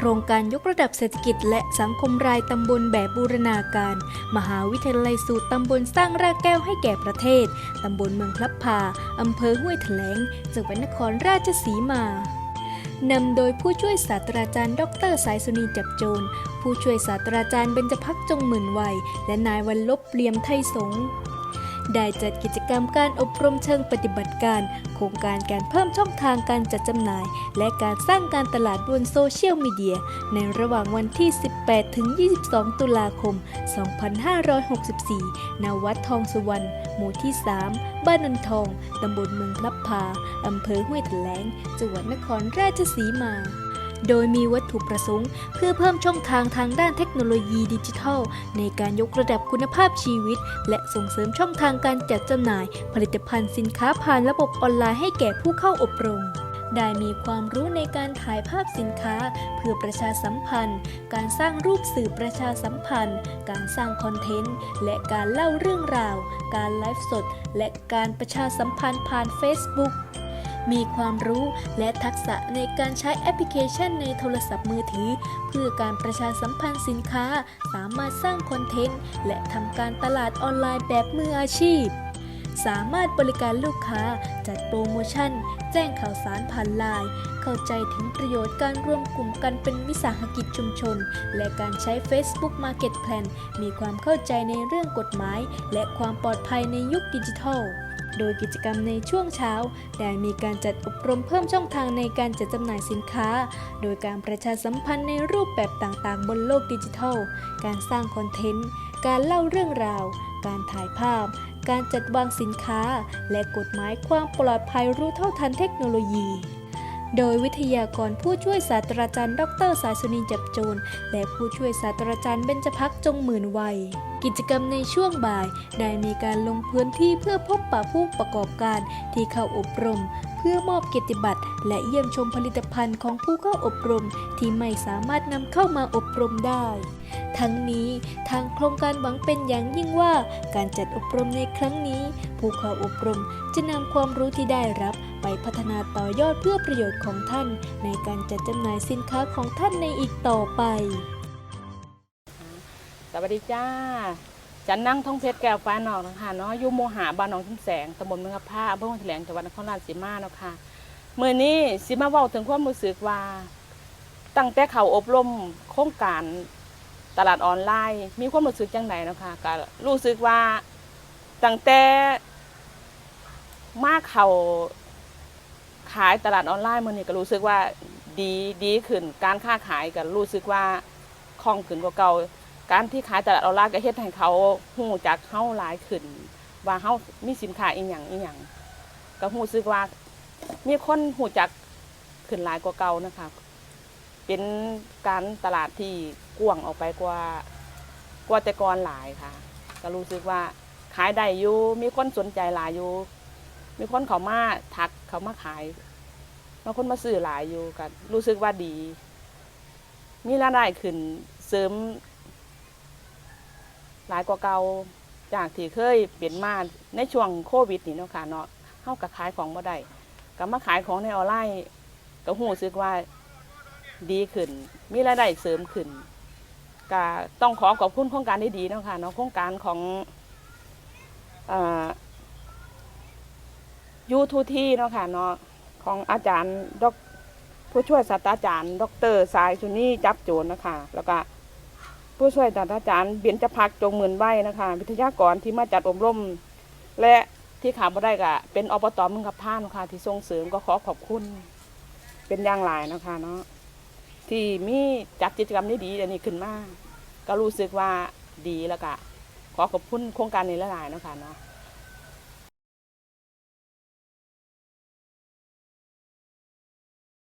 ครงการยกระดับเศรษฐกิจและสังคมรายตำบลแบบบูรณาการ มหาวิทยาลัยสูตรตำบลสร้างรากแก้วให้แก่ประเทศ ตำบลเมืองพลับพาอำเภอห้วยแถลง จังหวัดนครราชสีมานำโดยผู้ช่วยศาสตราจารย์ ดรสายสุนีจับโจร ผู้ช่วยศาสตราจารย์เบญจพักจงหมื่นวัย และนายวันลบเลียมไทยสง ได้จัดกิจกรรมการอบรมเชิงปฏิบัติการ โครงการการเพิ่มช่องทางการจัดจำหน่าย และการสร้างการตลาดบนโซเชียลมีเดีย ในระหว่างวันที่ 18 ถึง 22 ตุลาคม 2564 ณ วัดทองสุวรรณ หมู่ที่ 3 บ้านนนทอง ตำบลเมืองพลับพา อำเภอห้วยแถลง จังหวัดนครราชสีมา โดยมีวัตถุประสงค์ เพื่อเพิ่มช่องทางทางด้านเทคโนโลยีดิจิทัล ในการยกระดับคุณภาพชีวิต และส่งเสริมช่องทางการจัดจำหน่าย ผลิตภัณฑ์สินค้าผ่านระบบออนไลน์ให้แก่ผู้เข้าอบรมได้มีความรู้ในการถ่ายภาพสินค้า เพื่อประชาสัมพันธ์ การสร้างรูปสื่อประชาสัมพันธ์ การสร้างคอนเทนต์ และการเล่าเรื่องราว การไลฟ์สด และการประชาสัมพันธ์ผ่าน Facebook มีความรู้และทักษะในการใช้แอปพลิเคชันในโทรศัพท์มือถือ เพื่อการประชาสัมพันธ์สินค้า สามารถสร้างคอนเทนต์ และทำการตลาดออนไลน์แบบมืออาชีพ สามารถบริการลูกค้า จัดโปรโมชั่น แจ้งข่าวสารผ่านไลน์ เข้าใจถึงประโยชน์การรวมกลุ่มกันเป็นวิสาหกิจชุมชน และการใช้ Facebook Market Plan มีความเข้าใจในเรื่องกฎหมาย และความปลอดภัยในยุคดิจิทัล โดยกิจกรรมในช่วงเช้า ได้มีการจัดอบรมเพิ่มช่องทางในการจัดจำหน่ายสินค้า โดยการประชาสัมพันธ์ในรูปแบบต่างๆ บนโลกดิจิทัล การสร้างคอนเทนต์ การเล่าเรื่องราว การถ่ายภาพ การจัดวางสินค้า และกฎหมายความปลอดภัยรู้เท่าทันเทคโนโลยีโดยวิทยากรผู้ช่วยศาสตราจารย์ ดร สายสุนีจับโจร และผู้ช่วยศาสตราจารย์เบญจพักจงหมื่นวัยกิจกรรมในช่วงบ่าย ได้มีการลงพื้นที่เพื่อพบปะผู้ประกอบการที่เข้าอบรม เพื่อมอบเกียรติบัตรและเยี่ยมชมผลิตภัณฑ์ของผู้เข้าอบรม ที่ไม่สามารถนำเข้ามาอบรมได้ ทั้งนี้ทางโครงการหวังเป็นอย่างยิ่งว่า การจัดอบรมในครั้งนี้ ผู้เข้าอบรมจะนำความรู้ที่ได้รับไปพัฒนาต่อยอดเพื่อประโยชน์ของท่าน ในการจัดจำหน่ายสินค้าของท่านในอีกต่อไป วัสดีจ้าจันนั่งท่องเพชรแก้วฟ้านอกนะคะเนาะยูโมหาบ้านหนองชุ่มแสงตำบลเมืองกะผ้าอำเภอหัวแถลงจังหวัดนครราชสีมาเนาะค่ะเมื่อนี้สิมาเว้าถึงความรู้สึกว่า ตั้งแต่เขาอบรมโครงการตลาดออนไลน์ มีความรู้สึกจังไหนเนาะค่ะก็รู้สึกว่าตั้งแต่มาเขาขายตลาดออนไลน์มื่อนี้ก็รู้สึกว่าดีดีขึ้นการค้าขายก็รู้สึกว่าคล่องขึ้นกว่าเก่า การที่ขายตลาดออนไลน์ก็เฮ็ดให้เขาหู้จักเฮาหลายขึ้น ว่าเฮามีสินค้าอีหยังอีหยังก็รู้สึกว่า มีคนหู้จักขึ้นหลายกว่าเก่านะคะ เป็นการตลาดที่กว้างออกไปกว่ากว่าแต่ก่อนหลายค่ะ ก็รู้สึกว่าขายได้อยู่มีคนสนใจหลายอยู่มีคนเขามาทักเขามาขายบางคนมาซื้อหลายอยู่กันรู้สึกว่าดี มีรายได้ขึ้นเสริม หลายกว่าเก่าจากที่เคยเปลี่ยนมาในช่วงโควิดนี่เนาะค่ะเนาะเฮากับขายของบ่ได้ก็มาขายของในออนไลน์ก็หูสึกว่าดีขึ้น มีรายได้เสริมขึ้นก็ต้องขอขอบคุณโครงการดีๆเนาะค่ะเนาะโครงการของยูทูทีเนาะค่ะเนาะของอาจารย์ดอกผู้ช่วยศาสตราจารย์ ดรสายสุนีจับโจรนะคะแล้วก็ ผู้ช่วยศาสตราจารย์เบียนจะพักจงหมื่นใบนะคะ วิทยากรที่มาจัดอบรม และที่ขาดบ่ได้ก็เป็นอบตมึงกับพานค่ะ ที่ส่งเสริมก็ขอขอบคุณ เป็นอย่างหลายนะคะเนาะที่มีจัดกิจกรรมนี้ดีอันนี้ขึ้นมากก็รู้สึกว่าดีแล้วก็ขอขอบคุณโครงการนี้หลายๆนะคะเนาะ